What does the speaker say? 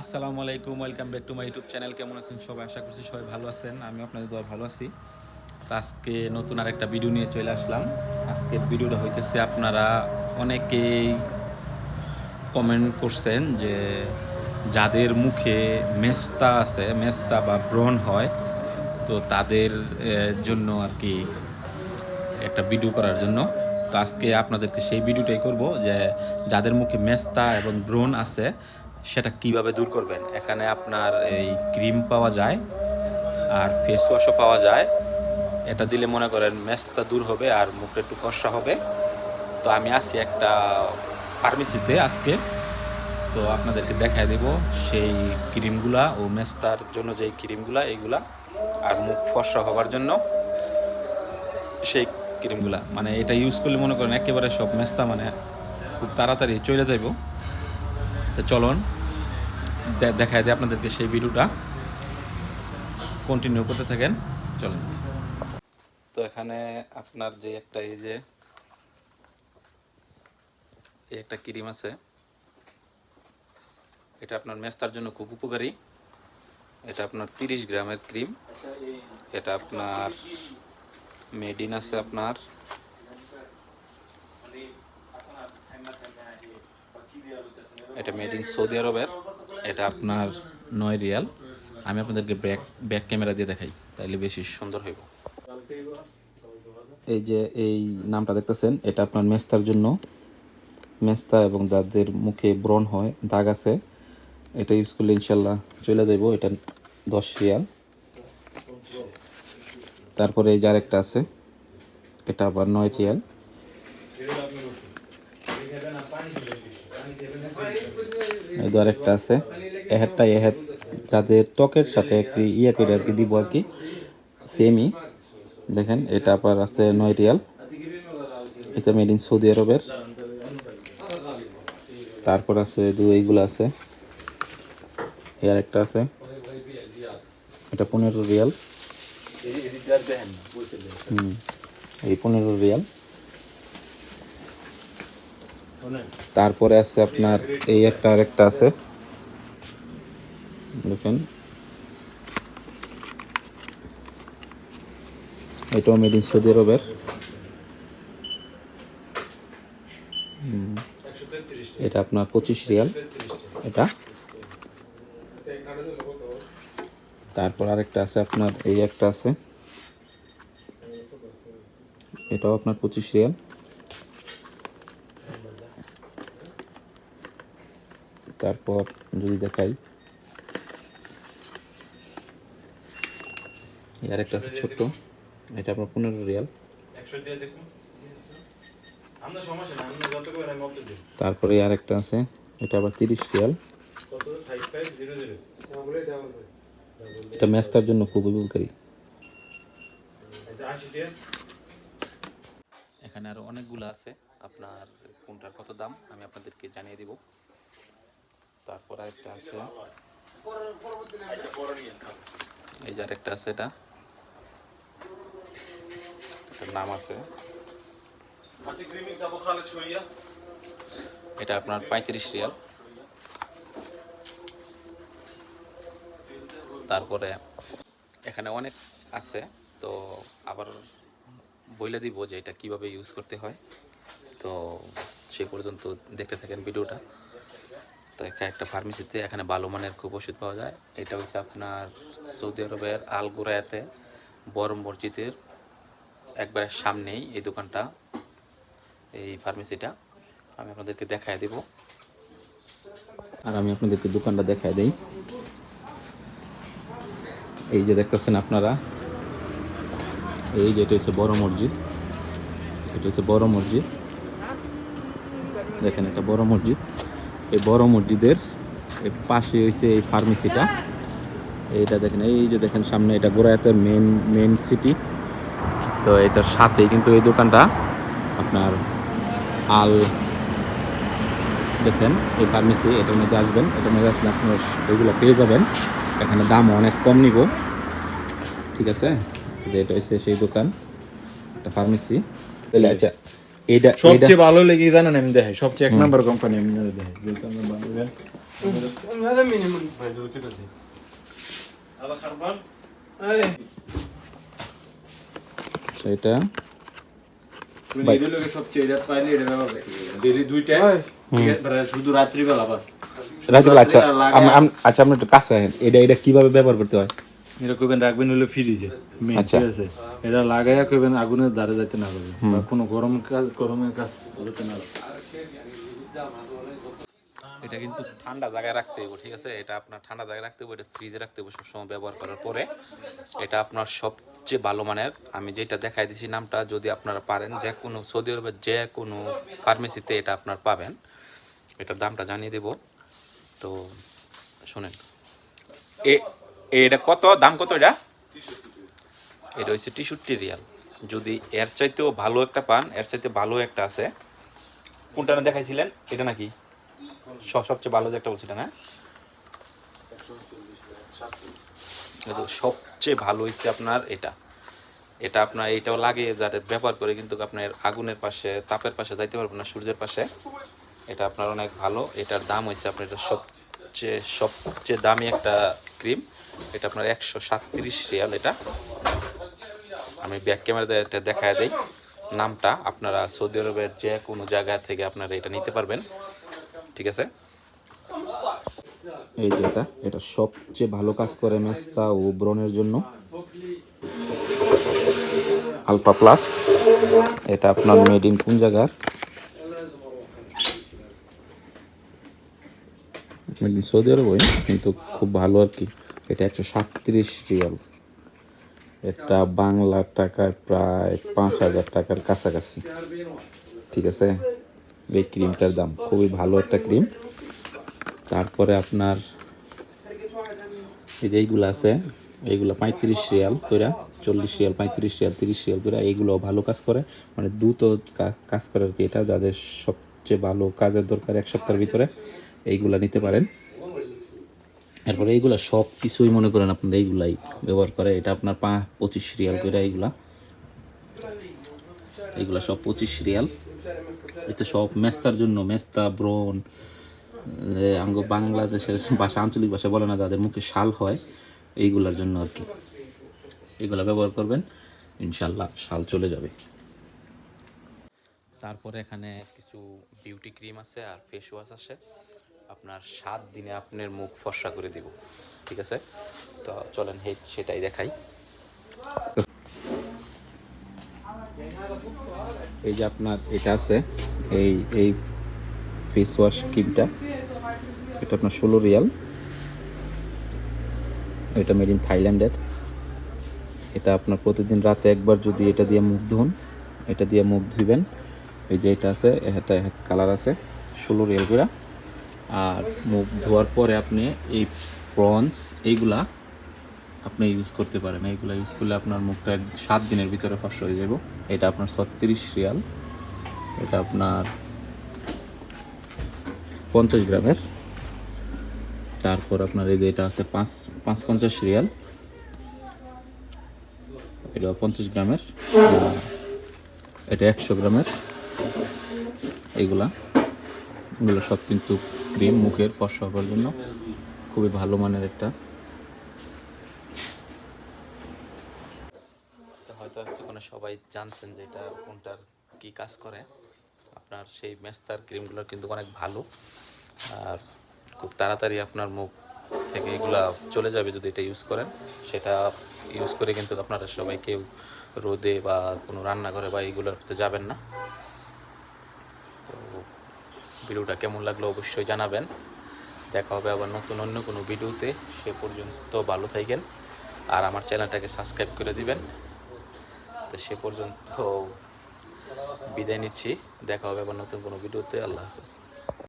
আসসালামু আলাইকুম, welcome back to my YouTube channel. কেমন আছেন সবাই? আশা করছি সবাই ভালো আছেন। আমি আপনাদের দোয়া ভালো আছি। তো আজকে নতুন আর একটা ভিডিও নিয়ে চলে আসলাম। আজকের ভিডিওটা হইতেছে আপনারা অনেকেই কমেন্ট করছেন যে যাদের মুখে মেস্তা আছে, মেস্তা বা ব্রণ হয়, তো তাদের জন্য আর কি একটা ভিডিও করার জন্য। তো আজকে আপনাদেরকে সেই ভিডিওটাই করব যে যাদের মুখে মেস্তা এবং ব্রণ আছে সেটা কীভাবে দূর করবেন? এখানে আপনার এই ক্রিম পাওয়া যায় আর ফেস ওয়াশও পাওয়া যায়। এটা দিলে মনে করেন মেস্তা দূর হবে আর মুখটা একটু ফর্সা হবে। তো আমি আসি একটা ফার্মেসিতে আজকে। তো আপনাদেরকে দেখায় দেব সেই ক্রিমগুলা ও মেস্তার জন্য যেই ক্রিমগুলা এইগুলা আর মুখ ফর্সা হবার জন্য সেই ক্রিমগুলা। মানে এটা ইউজ করলে মনে করেন একেবারে সব মেস্তা মানে খুব তাড়াতাড়ি চলে যাইব। তো চলুন দেখায় দিই আপনাদেরকে সেই ভিডিওটা। কন্টিনিউ করতে থাকেন, চলুন। তো এখানে আপনার যে একটা এই যে, এই একটা ক্রিম আছে, এটা আপনার মেস্তার জন্য খুব উপকারী। এটা আপনার তিরিশ গ্রামের ক্রিম। এটা আপনার মেডিন আছে আপনার। এটা মেড ইন সৌদি আরবের এটা আপনার নয় রিয়াল। আমি আপনাদেরকে ব্যাক ব্যাক ক্যামেরা দিয়ে দেখাই তাইলে বেশি সুন্দর হইব। এই যে এই নামটা দেখতেছেন, এটা আপনার মেস্তার জন্য। মেস্তা এবং যাদের মুখে ব্রণ হয়, দাগ আছে, এটা ইউজ করলে ইনশাল্লাহ চলে যাইব। এটা দশ রিয়াল। তারপরে এই যে আরেকটা আছে, এটা আবার নয় রিয়াল এই যে আরেকটা আছে। এহেরটা এহের যাদের ত্বকের সাথে একটি ইয়ে করে আর কি দিব আর কি সেমই দেখেন, এটা আবার আছে নয় রিয়াল। এটা মেড ইন সৌদি আরবের। তারপর আছে দু এইগুলো আছে। এই আরেকটা আছে। এটা পনেরো রিয়াল। হুম, এই পনেরো রিয়াল। তারপরে আছে আপনার এই একটা আরেকটা আছে। দেখেন। এটাও মেড ইন সৌদি আরবের এটা আপনার পঁচিশ রিয়াল। এটা। তারপর আরেকটা আছে আপনার, এই একটা আছে। এটাও আপনার পঁচিশ রিয়াল। তারপর যদি দেখাই। আর একটা আছে ছোট্ট। এটা আপনার পনেরো রিয়াল। তারপরে আর একটা আছে এটা আবার তিরিশ রিয়াল। এটা ম্যাচটার জন্য খুব উপকারী। এখানে আরও অনেকগুলো আছে। আপনার কোনটার কত দাম আমি আপনাদেরকে জানিয়ে দিব। তারপর আরেকটা আছে। এই যে আরেকটা আছে এটা। নাম আছে। এটা আপনার পঁয়ত্রিশ রিয়াল। তারপরে এখানে অনেক আছে তো আবার বলে দিব যে এটা কীভাবে ইউজ করতে হয়। তো সে পর্যন্ত দেখতে থাকেন ভিডিওটা। তো এখানে একটা ফার্মেসিতে এখানে ভালো মানের খুব ওষুধ পাওয়া যায়। এটা হচ্ছে আপনার সৌদি আরবের আল গোরায়াতে বড় মসজিদের একবারে সামনেই এই দোকানটা, এই ফার্মেসিটা আমি আপনাদেরকে দেখায় দেব। আর আমি আপনাদেরকে দোকানটা দেখায় দিই। এই যে দেখতেছেন আপনারা, এই যে এটা হচ্ছে বড় মসজিদ। এটা হচ্ছে বড় মসজিদ। দেখেন এটা বড় মসজিদ। এই বড় মসজিদের পাশে হয়েছে এই ফার্মেসিটা। এইটা দেখেন, এই যে দেখেন সামনে এটা গোড়ায়াতের মেন মেন সিটি তো এটার সাথেই কিন্তু এই দোকানটা আপনার আল দেখেন, এই ফার্মেসি, এটার মধ্যে আসবেন, এটার মধ্যে আসলে আপনার ওইগুলো পেয়ে যাবেন। এখানে দাম অনেক কম নিব। ঠিক আছে? যে এটা হচ্ছে সেই দোকান, একটা ফার্মেসি। তাহলে আচ্ছা এটা সবচেয়ে ভালো লেগে জানেন? আমি সবচেয়ে এক নাম্বার কোম্পানি আমি যেহেতু এটা শুধু রাত্রিবেলা আচ্ছা, আচ্ছা আপনি একটু কাছে এটা এটা কীভাবে ব্যবহার করতে হয়? এরকম রাখবেন হলো ফ্রিজে আচ্ছা। আছে? এটা লাগাইয়া কইবেন আগুনের দ্বারে যাইতে না পারবে। বা কোনো গরম কাজ গরমের কাজ যাতে না এটা কিন্তু ঠান্ডা জায়গায় রাখতে হবে ঠিক আছে? এটা আপনার ঠান্ডা জায়গায় রাখতে হবে এটা ফ্রিজে রাখতে হবে সবসময় ব্যবহার করার পরে। এটা আপনার সবচেয়ে ভালো মানের আমি যেটা দেখাই দিছি নামটা যদি আপনারা পারেন যে কোনো সৌদি আরবের যে কোনো ফার্মেসিতে এটা আপনার পাবেন। এটার দামটা জানিয়ে দেব। তো শোনেন। এ এ- এটা কত? দাম কত এটা? এটা হচ্ছে টিশুট্টি রিয়াল যদি এর চাইতেও ভালো একটা পান, এর চাইতে ভালো একটা আছে। কোনটা না দেখাইছিলেন? এটা নাকি? সব সবচেয়ে ভালো যে একটা বলছিলেন হ্যাঁ? এই তো সবচেয়ে ভালো হয়েছে আপনার এটা। এটা আপনার এইটাও লাগে যাতে ব্যবহার করে, কিন্তু আপনার আগুনের পাশে, তাপের পাশে যাইতে পারবেন না, সূর্যের পাশে। এটা আপনার অনেক ভালো। এটার দাম হয়েছে আপনার এটা সবচেয়ে সবচেয়ে দামি একটা ক্রিম। এটা আপনার একশো সাতত্রিশ রিয়াল এটা। আমি ব্যাক ক্যামেরাতে এটা দেখায় দেই। নামটা আপনারা সৌদি আরবের যে কোনো জায়গা থেকে আপনারা এটা নিতে পারবেন। ঠিক আছে? এই যে এটা এটা সবচেয়ে ভালো কাজ করে মেস্তা ও ব্রণের জন্য। আলফা প্লাস, এটা আপনার মেড ইন কোন জায়গার? সৌদি আরব কিন্তু খুব ভালো আর কি। এটা একশো সাতত্রিশ রিয়াল। এটা বাংলা টাকায় প্রায় পাঁচ হাজার টাকার কাছাকাছি। ঠিক আছে? এই ক্রিমটার দাম, খুবই ভালো একটা ক্রিম। তারপরে আপনার এই যে এইগুলো আছে, এইগুলো পঁয়ত্রিশ রিয়াল কইরা, চল্লিশ রিয়াল, পঁয়ত্রিশ রিয়াল, তিরিশ রিয়াল কইরা এইগুলো ভালো কাজ করে। মানে দ্রুত কাজ করে আর কি এটা, যাদের সবচেয়ে ভালো কাজের দরকার এক সপ্তাহের ভিতরে, এইগুলা নিতে পারেন। এরপরে এইগুলো সব কিছুই মনে করেন আপনার এইগুলাই ব্যবহার করে, এটা আপনার পা পঁচিশ রিয়াল করে এইগুলা। এইগুলা সব পঁচিশ রিয়াল। এটা সব মেস্তার জন্য, মেস্তা, ব্রণ আঙ্গ বাংলাদেশের ভাষা, আঞ্চলিক ভাষা বলে না, যাদের মুখে শাল হয়, এইগুলার জন্য আর কি। এগুলা ব্যবহার করবেন, ইনশাল্লাহ শাল চলে যাবে। তারপরে এখানে কিছু বিউটি ক্রিম আছে আর ফেস ওয়াশ আছে। আপনার সাত দিনে আপনার মুখ ফর্সা করে দিব। ঠিক আছে? তো চলেন, হে, সেটাই দেখাই। এই যে আপনার এটা আছে, এই এই ফেস ওয়াশ ক্রিমটা এটা আপনার ষোলো রিয়াল। এটা মেড ইন থাইল্যান্ডের। এটা আপনার প্রতিদিন রাতে একবার যদি এটা দিয়ে মুখ ধুন, এটা দিয়ে মুখ ধুইবেন। এই যে এটা আছে, এটা কালার আছে, ষোলো রিয়াল করে। আর মুখ ধোয়ার পরে আপনি এই প্রনস এইগুলা আপনি ইউজ করতে পারেন। এইগুলা ইউজ করলে আপনার মুখটা সাত দিনের ভিতরে ফস হয়ে যাব। এটা আপনার ছত্রিশ রিয়াল। এটা আপনার পঞ্চাশ গ্রামের। তারপর আপনার এই যে এটা আছে পাঁচ পাঁচ পঞ্চাশ রিয়াল। এটা পঞ্চাশ গ্রামের। এটা একশো গ্রামের। এইগুলা। এগুলো সব কিন্তু ক্রিম মুখের ফর্সা হওয়ার জন্য খুবই ভালো মানের একটা। হয়তো এতক্ষণে সবাই জানছেন যে এটা কোনটার কি কাজ করে। আপনার সেই মেস্তার ক্রিমগুলো কিন্তু অনেক ভালো। আর খুব তাড়াতাড়ি আপনার মুখ থেকে এগুলা চলে যাবে যদি এটা ইউজ করেন। সেটা ইউজ করে কিন্তু আপনারা সবাই কেউ রোদে বা কোনো রান্নাঘরে বা এইগুলোতে যাবেন না। ভিডিওটা কেমন লাগল অবশ্যই জানাবেন। দেখা হবে আবার নতুন অন্য কোনো ভিডিওতে। সে পর্যন্ত ভালো থাকেন আর আমার চ্যানেলটাকে সাবস্ক্রাইব করে দিবেন। তো সে পর্যন্ত বিদায় নিচ্ছি। দেখা হবে আবার নতুন কোনো ভিডিওতে। আল্লাহ হাফেজ।